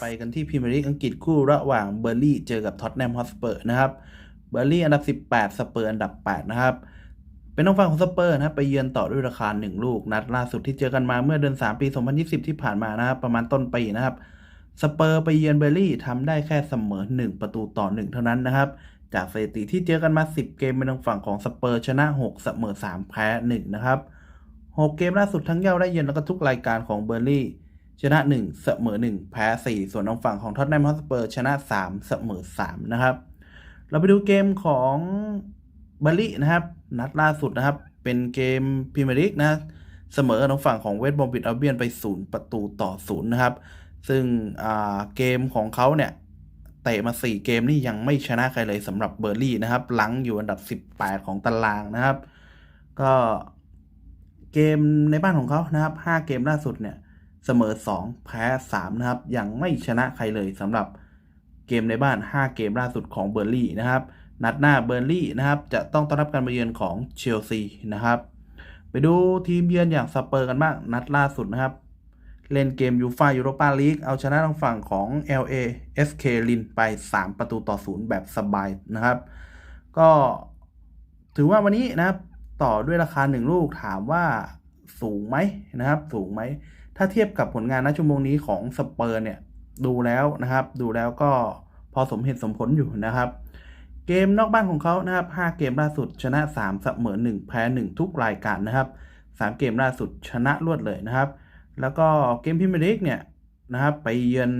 ไปกันที่พรีเมียร์ลีกอังกฤษคู่ระหว่างเบอร์ลี่เจอกับท็อตแนมฮอตสเปอร์นะครับเบอร์ลี่อันดับ 18 สเปอร์อันดับ 8 นะครับ เป็นน้องฟังของสเปอร์นะครับไปเยือนต่อด้วยราคา 1 ลูก นัดล่าสุดที่เจอกันมาเมื่อเดือน 3 ปี 2020 ที่ผ่านมานะครับ ประมาณต้นปีนะครับสเปอร์ไปเยือนเบอร์ลี่ทำได้แค่เสมอ 1 ประตูต่อ 1 เท่านั้นนะครับ จากสถิติที่เจอกันมา 10 เกมเป็นทางฝั่งของสเปอร์ชนะ 6 เสมอ 3 แพ้ 1 นะครับ 6 เกมล่าสุดทั้งเย้าได้เยือนแล้วก็ทุกรายการของเบอร์ลี่ ชนะ 1 เสมอ 1 แพ้ 4 ส่วนทางฝั่งของท็อตแนมฮอตสเปอร์ชนะ 3 เสมอ 3 นะครับ เราไปดูเกมของเบอร์ลี่นะครับ นัดล่าสุดนะครับ เป็นเกมพรีเมียร์ลีกนะ เสมอทางฝั่งของเวสต์บอมบิดอัลเบียนไป 0 ประตูต่อ 0 นะครับ ซึ่งเกมของเขาเนี่ยเตะมา 4 เกมนี่ยังไม่ชนะใครเลยสำหรับเบอร์ลี่นะครับ หลังอยู่อันดับ 18 ของตารางนะครับ ก็เกมในบ้านของเขานะครับ 5 เกมล่าสุดเนี่ย เสมอ 2 แพ้ 3 นะครับ ยังไม่ชนะใครเลยสำหรับเกมในบ้าน 5 เกมล่าสุดของเบอร์ลี่นะครับ นัดหน้าเบอร์ลี่นะครับ จะต้องต้อนรับการมาเยือนของเชลซีนะครับ ไปดูทีมเยือนอย่างสเปอร์กันบ้าง นัดล่าสุดนะครับ เล่นเกมยูฟายูโรปาลีกเอาชนะทางฝั่งของ LA SK ลินไป 3 ประตูต่อ0แบบสบายนะครับ ก็ถือว่าวันนี้นะครับต่อด้วยราคา 1 ลูกถามว่าสูงไหมนะครับ สูงไหม ถ้าเทียบกับผลงานณชั่วโมงนี้ของสเปอร์เนี่ยดูแล้วนะครับ ดูแล้วก็พอสมเหตุสมผลอยู่นะครับ เกมนอกบ้านของเขานะครับ 5 เกมล่าสุดชนะ 3 เสมอ 1 แพ้ 1 ทุกรายการนะครับ 3 เกมล่าสุดชนะรวดเลยนะครับ แล้วก็เกมพรีเมียร์ลีกเนี่ยนะครับไปเยือน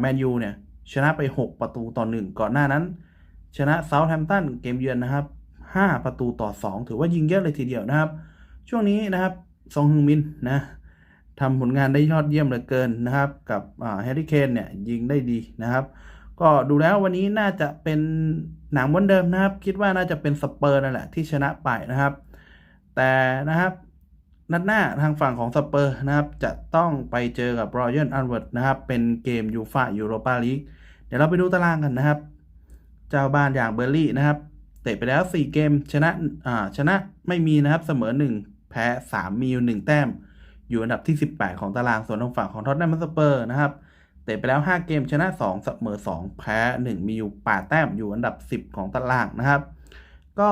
แมนยูเนี่ยชนะไป 6 ประตูต่อ 1 ก่อนหน้านั้น ชนะเซาท์แฮมป์ตันเกมเยือนนะครับ 5 ประตูต่อ 2 ถือว่ายิงเยอะเลยทีเดียวนะครับ ช่วงนี้นะครับซองฮึงมินนะ ทำผลงานได้ยอดเยี่ยมเหลือเกินนะครับ กับแฮร์รี่เคนเนี่ยยิงได้ดีนะครับ ก็ดูแล้ววันนี้น่าจะเป็นหนังเหมือนเดิมนะครับ คิดว่าน่าจะเป็นสเปอร์นั่นแหละที่ชนะไปนะครับ แต่นะครับนัดหน้าทางฝั่งของสเปอร์นะครับ จะต้องไปเจอกับรอยัลอันเวิร์ดนะครับ เป็นเกมยูฟายูโรปาลีกเดี๋ยวเราไปดูตารางกันนะครับ เจ้าบ้านอย่างเบอร์ลี่นะครับ เตะไปแล้ว 4 เกมชนะอ่าชนะไม่มีนะครับเสมอ 1 แพ้ 3 มีอยู่ 1 แต้ม อยู่อันดับที่ 18 ของตารางส่วนทางฝั่งของท็อตแนมสเปอร์นะครับเตะไปแล้ว 5 เกมชนะ2เสมอ2 แพ้ 1 มีอยู่8แต้มอยู่อันดับ 10 ของตารางนะครับ ก็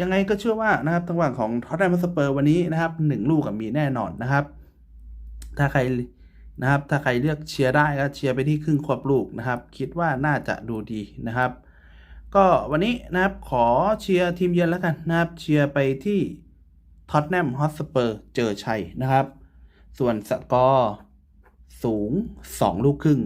ยังไงก็เชื่อว่านะครับทางฝั่งของท็อตแนมสเปอร์วันนี้นะครับ1ลูกกับมีแน่นอนนะครับ ถ้าใครนะครับถ้าใครเลือกเชียร์ได้ก็เชียร์ไปที่ครึ่งควบลูกนะครับ คิดว่าน่าจะดูดีนะครับ ก็วันนี้นะครับขอเชียร์ทีมเยือนแล้วกันนะครับ เชียร์ไปที่ท็อตแนมฮอตสเปอร์เจอชัยนะครับ ส่วนสกอร์สูง 2 ลูกครึ่ง